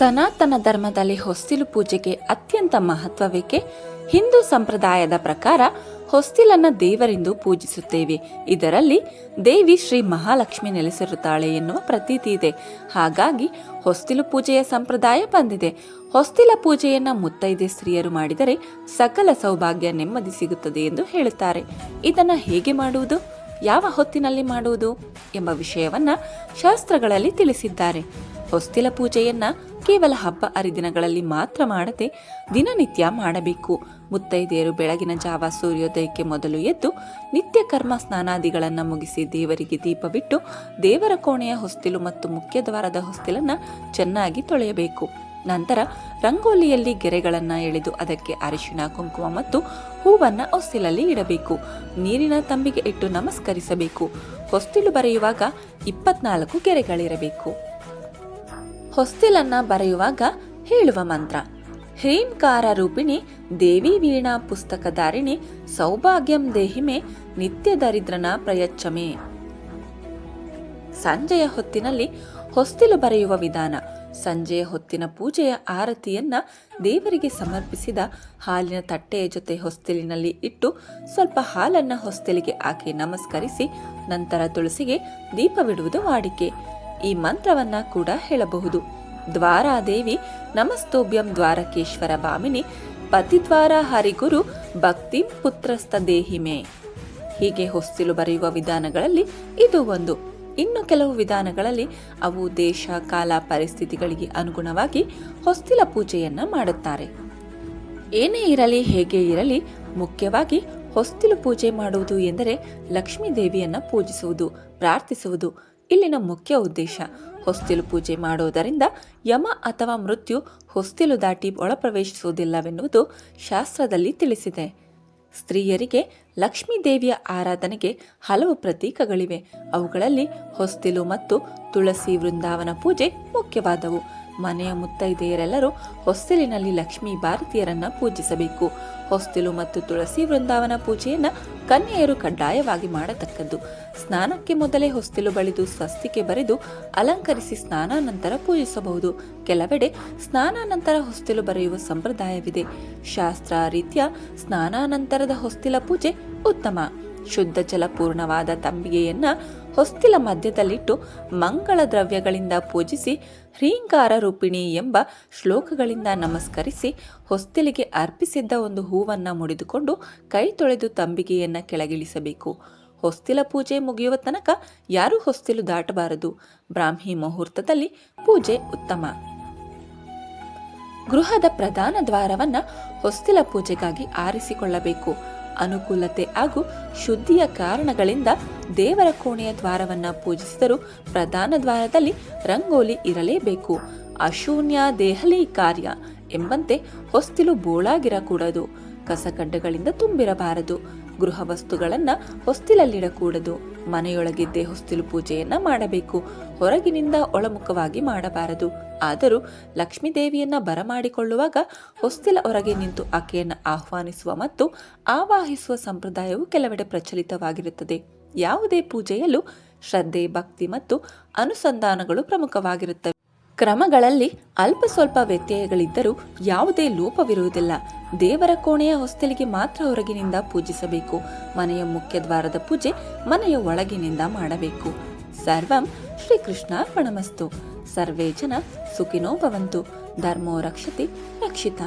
ಸನಾತನ ಧರ್ಮದಲ್ಲಿ ಹೊಸ್ತಿಲು ಪೂಜೆಗೆ ಅತ್ಯಂತ ಮಹತ್ವವೇಕೆ? ಹಿಂದೂ ಸಂಪ್ರದಾಯದ ಪ್ರಕಾರ ಹೊಸ್ತಿಲನ್ನ ದೇವರೆಂದು ಪೂಜಿಸುತ್ತೇವೆ. ಇದರಲ್ಲಿ ದೇವಿ ಶ್ರೀ ಮಹಾಲಕ್ಷ್ಮಿ ನೆಲೆಸಿರುತ್ತಾಳೆ ಎನ್ನುವ ಪ್ರತೀತಿ ಇದೆ. ಹಾಗಾಗಿ ಹೊಸ್ತಿಲು ಪೂಜೆಯ ಸಂಪ್ರದಾಯ ಬಂದಿದೆ. ಹೊಸ್ತಿಲ ಪೂಜೆಯನ್ನ ಮುತ್ತೈದೆ ಸ್ತ್ರೀಯರು ಮಾಡಿದರೆ ಸಕಲ ಸೌಭಾಗ್ಯ ನೆಮ್ಮದಿ ಸಿಗುತ್ತದೆ ಎಂದು ಹೇಳುತ್ತಾರೆ. ಇದನ್ನ ಹೇಗೆ ಮಾಡುವುದು? ಯಾವ ಹೊತ್ತಿನಲ್ಲಿ ಮಾಡುವುದು? ಎಂಬ ವಿಷಯವನ್ನ ಶಾಸ್ತ್ರಗಳಲ್ಲಿ ತಿಳಿಸಿದ್ದಾರೆ. ಹೊಸ್ತಿಲ ಪೂಜೆಯನ್ನ ಕೇವಲ ಹಬ್ಬ ಹರಿದಿನಗಳಲ್ಲಿ ಮಾತ್ರ ಮಾಡದೆ ದಿನನಿತ್ಯ ಮಾಡಬೇಕು. ಮುತ್ತೈದೆಯರು ಬೆಳಗಿನ ಜಾವ ಸೂರ್ಯೋದಯಕ್ಕೆ ಮೊದಲು ಎದ್ದು ನಿತ್ಯ ಕರ್ಮ ಸ್ನಾನಾದಿಗಳನ್ನು ಮುಗಿಸಿ ದೇವರಿಗೆ ದೀಪವಿಟ್ಟು ದೇವರ ಕೋಣೆಯ ಹೊಸ್ತಿಲು ಮತ್ತು ಮುಖ್ಯ ದ್ವಾರದ ಹೊಸ್ತಿಲನ್ನ ಚೆನ್ನಾಗಿ ತೊಳೆಯಬೇಕು. ನಂತರ ರಂಗೋಲಿಯಲ್ಲಿ ಗೆರೆಗಳನ್ನು ಎಳೆದು ಅದಕ್ಕೆ ಅರಿಶಿನ ಕುಂಕುಮ ಮತ್ತು ಹೂವನ್ನು ಹೊಸ್ತಿಲಲ್ಲಿ ಇಡಬೇಕು. ನೀರಿನ ತಂಬಿಗೆ ಇಟ್ಟು ನಮಸ್ಕರಿಸಬೇಕು. ಹೊಸ್ತಿಲು ಬರೆಯುವಾಗ ಇಪ್ಪತ್ನಾಲ್ಕು ಗೆರೆಗಳಿರಬೇಕು. ಹೊಸ್ತಿಲನ್ನ ಬರೆಯುವಾಗ ಹೇಳುವ ಮಂತ್ರ. ಹ್ರೀಂಕಾರ ರೂಪಿಣಿ ದೇವಿ ವೀಣಾ ಪುಸ್ತಕಧಾರಿಣಿ ಸೌಭಾಗ್ಯಂ ದೇಹಿಮೆ ನಿತ್ಯ ದರಿದ್ರನ ಪ್ರಯಚ್ಛಮೆ. ಸಂಜೆಯ ಹೊತ್ತಿನಲ್ಲಿ ಹೊಸ್ತಿಲು ಬರೆಯುವ ವಿಧಾನ. ಸಂಜೆಯ ಹೊತ್ತಿನ ಪೂಜೆಯ ಆರತಿಯನ್ನ ದೇವರಿಗೆ ಸಮರ್ಪಿಸಿದ ಹಾಲಿನ ತಟ್ಟೆಯ ಜೊತೆ ಹೊಸ್ತಿಲಿನಲ್ಲಿ ಇಟ್ಟು ಸ್ವಲ್ಪ ಹಾಲನ್ನ ಹೊಸ್ತಿಲಿಗೆ ಹಾಕಿ ನಮಸ್ಕರಿಸಿ ನಂತರ ತುಳಸಿಗೆ ದೀಪವಿಡುವುದು ವಾಡಿಕೆ. ಈ ಮಂತ್ರವನ್ನ ಕೂಡ ಹೇಳಬಹುದು. ದ್ವಾರಾದೇವಿ ನಮಸ್ತೋಭ್ಯಂ ದ್ವಾರಕೇಶ್ವರ ಭಾಮಿನಿ ಪತಿದ್ವಾರ ಹರಿಗುರು ಭಕ್ತಿ ಪುತ್ರಸ್ಥ ದೇಹಿಮೆ ಹೀಗೆ ಹೊಸ್ತಿಲು ಬರೆಯುವ ವಿಧಾನಗಳಲ್ಲಿ ಇದು ಒಂದು. ಇನ್ನು ಕೆಲವು ವಿಧಾನಗಳಲ್ಲಿ ಅವು ದೇಶ, ಕಾಲ, ಪರಿಸ್ಥಿತಿಗಳಿಗೆ ಅನುಗುಣವಾಗಿ ಹೊಸ್ತಿಲ ಪೂಜೆಯನ್ನ ಮಾಡುತ್ತಾರೆ. ಏನೇ ಇರಲಿ, ಹೇಗೆ ಇರಲಿ, ಮುಖ್ಯವಾಗಿ ಹೊಸ್ತಿಲು ಪೂಜೆ ಮಾಡುವುದು ಎಂದರೆ ಲಕ್ಷ್ಮೀ ದೇವಿಯನ್ನ ಪೂಜಿಸುವುದು, ಪ್ರಾರ್ಥಿಸುವುದು, ಇಲ್ಲಿನ ಮುಖ್ಯ ಉದ್ದೇಶ. ಹೊಸ್ತಿಲು ಪೂಜೆ ಮಾಡೋದರಿಂದ ಯಮ ಅಥವಾ ಮೃತ್ಯು ಹೊಸ್ತಿಲು ದಾಟಿ ಒಳಪ್ರವೇಶಿಸುವುದಿಲ್ಲವೆನ್ನುವುದು ಶಾಸ್ತ್ರದಲ್ಲಿ ತಿಳಿಸಿದೆ. ಸ್ತ್ರೀಯರಿಗೆ ಲಕ್ಷ್ಮೀ ದೇವಿಯ ಆರಾಧನೆಗೆ ಹಲವು ಪ್ರತೀಕಗಳಿವೆ. ಅವುಗಳಲ್ಲಿ ಹೊಸ್ತಿಲು ಮತ್ತು ತುಳಸಿ ವೃಂದಾವನ ಪೂಜೆ ಮುಖ್ಯವಾದವು. ಮನೆಯ ಮುತ್ತೈದೆಯರೆಲ್ಲರೂ ಹೊಸ್ತಿಲಿನಲ್ಲಿ ಲಕ್ಷ್ಮೀ ಭಾರತೀಯರನ್ನ ಪೂಜಿಸಬೇಕು. ಹೊಸ್ತಿಲು ಮತ್ತು ತುಳಸಿ ವೃಂದಾವನ ಪೂಜೆಯನ್ನ ಕನ್ಯೆಯರು ಕಡ್ಡಾಯವಾಗಿ ಮಾಡತಕ್ಕದ್ದು. ಸ್ನಾನಕ್ಕೆ ಮೊದಲೇ ಹೊಸ್ತಿಲು ಬಳಿದು ಸ್ವಸ್ತಿಕೆ ಬರೆದು ಅಲಂಕರಿಸಿ ಸ್ನಾನಾನಂತರ ಪೂಜಿಸಬಹುದು. ಕೆಲವೆಡೆ ಸ್ನಾನಾನಂತರ ಹೊಸ್ತಿಲು ಬರೆಯುವ ಸಂಪ್ರದಾಯವಿದೆ. ಶಾಸ್ತ್ರ ರೀತಿಯ ಸ್ನಾನಾನಂತರದ ಹೊಸ್ತಿಲ ಪೂಜೆ ಉತ್ತಮ. ಶುದ್ಧ ಜಲಪೂರ್ಣವಾದ ತಂಬಿಗೆಯನ್ನ ಹೊಸ್ತಿಲ ಮಧ್ಯದಲ್ಲಿಟ್ಟು ಮಂಗಳ ದ್ರವ್ಯಗಳಿಂದ ಪೂಜಿಸಿ ಹ್ರೀಂಕಾರ ರೂಪಿಣಿ ಎಂಬ ಶ್ಲೋಕಗಳಿಂದ ನಮಸ್ಕರಿಸಿ ಹೊಸ್ತಿಲಿಗೆ ಅರ್ಪಿಸಿದ್ದ ಒಂದು ಹೂವನ್ನು ಮುಡಿದುಕೊಂಡು ಕೈ ತೊಳೆದು ತಂಬಿಗೆಯನ್ನು ಕೆಳಗಿಳಿಸಬೇಕು. ಹೊಸ್ತಿಲ ಪೂಜೆ ಮುಗಿಯುವ ತನಕ ಯಾರೂ ಹೊಸ್ತಿಲು ದಾಟಬಾರದು. ಬ್ರಾಹ್ಮಿ ಮುಹೂರ್ತದಲ್ಲಿ ಪೂಜೆ ಉತ್ತಮ. ಗೃಹದ ಪ್ರಧಾನ ದ್ವಾರವನ್ನು ಹೊಸ್ತಿಲ ಪೂಜೆಗಾಗಿ ಆರಿಸಿಕೊಳ್ಳಬೇಕು. ಅನುಕೂಲತೆ ಹಾಗೂ ಶುದ್ಧಿಯ ಕಾರಣಗಳಿಂದ ದೇವರ ಕೋಣೆಯ ದ್ವಾರವನ್ನ ಪೂಜಿಸಿದರೂ ಪ್ರಧಾನ ದ್ವಾರದಲ್ಲಿ ರಂಗೋಲಿ ಇರಲೇಬೇಕು. ಅಶೂನ್ಯ ದೇಹಲಿ ಕಾರ್ಯ ಎಂಬಂತೆ ಹೊಸ್ತಿಲು ಬೋಳಾಗಿರಕೂಡದು. ಕಸಗಡ್ಡೆಗಳಿಂದ ತುಂಬಿರಬಾರದು. ಗೃಹ ವಸ್ತುಗಳನ್ನ ಹೊಸ್ತಿಲಲ್ಲಿಡಕೂಡದು. ಮನೆಯೊಳಗಿದ್ದೇ ಹೊಸ್ತಿಲು ಪೂಜೆಯನ್ನ ಮಾಡಬೇಕು. ಹೊರಗಿನಿಂದ ಒಳಮುಖವಾಗಿ ಮಾಡಬಾರದು. ಆದರೂ ಲಕ್ಷ್ಮೀ ದೇವಿಯನ್ನ ಬರಮಾಡಿಕೊಳ್ಳುವಾಗ ಹೊಸ್ತಿಲ ಹೊರಗೆ ನಿಂತು ಆಕೆಯನ್ನ ಆಹ್ವಾನಿಸುವ ಮತ್ತು ಆವಾಹಿಸುವ ಸಂಪ್ರದಾಯವು ಕೆಲವೆಡೆ ಪ್ರಚಲಿತವಾಗಿರುತ್ತದೆ. ಯಾವುದೇ ಪೂಜೆಯಲ್ಲೂ ಶ್ರದ್ಧೆ, ಭಕ್ತಿ ಮತ್ತು ಅನುಸಂಧಾನಗಳು ಪ್ರಮುಖವಾಗಿರುತ್ತವೆ. ಕ್ರಮಗಳಲ್ಲಿ ಅಲ್ಪ ಸ್ವಲ್ಪ ವ್ಯತ್ಯಯಗಳಿದ್ದರೂ ಯಾವುದೇ ಲೋಪವಿರುವುದಿಲ್ಲ. ದೇವರ ಕೋಣೆಯ ಹೊಸ್ತಿಲಿಗೆ ಮಾತ್ರ ಹೊರಗಿನಿಂದ ಪೂಜಿಸಬೇಕು. ಮನೆಯ ಮುಖ್ಯ ದ್ವಾರದ ಪೂಜೆ ಮನೆಯ ಒಳಗಿನಿಂದ ಮಾಡಬೇಕು. ಸರ್ವಂ ಶ್ರೀಕೃಷ್ಣಾರ್ಪಣಮಸ್ತು. ಸರ್ವೇ ಜನ ಸುಖಿನೋ ಭವಂತು. ಧರ್ಮೋ ರಕ್ಷತಿ ರಕ್ಷಿತ.